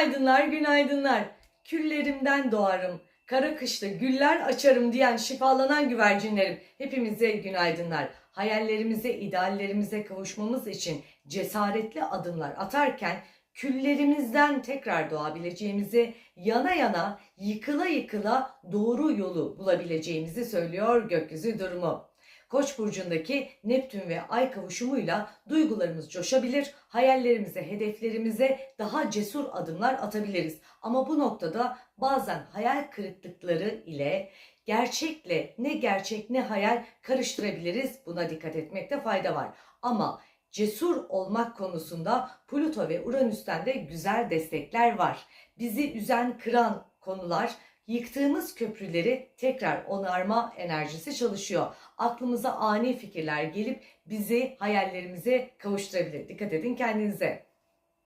Günaydınlar, günaydınlar. Küllerimden doğarım. Kara kışta güller açarım diyen şifalanan güvercinlerim. Hepimize günaydınlar. Hayallerimize, ideallerimize kavuşmamız için cesaretli adımlar atarken küllerimizden tekrar doğabileceğimizi, yana yana, yıkıla yıkıla doğru yolu bulabileceğimizi söylüyor gökyüzü durumu. Koç burcundaki Neptün ve Ay kavuşumuyla duygularımız coşabilir, hayallerimize, hedeflerimize daha cesur adımlar atabiliriz. Ama bu noktada bazen hayal kırıklıkları ile gerçekle ne gerçek ne hayal karıştırabiliriz. Buna dikkat etmekte fayda var. Ama cesur olmak konusunda Plüto ve Uranüs'ten de güzel destekler var. Bizi üzen, kıran konular Yıktığımız köprüleri tekrar onarma enerjisi çalışıyor. Aklımıza ani fikirler gelip bizi hayallerimize kavuşturabilir. Dikkat edin kendinize.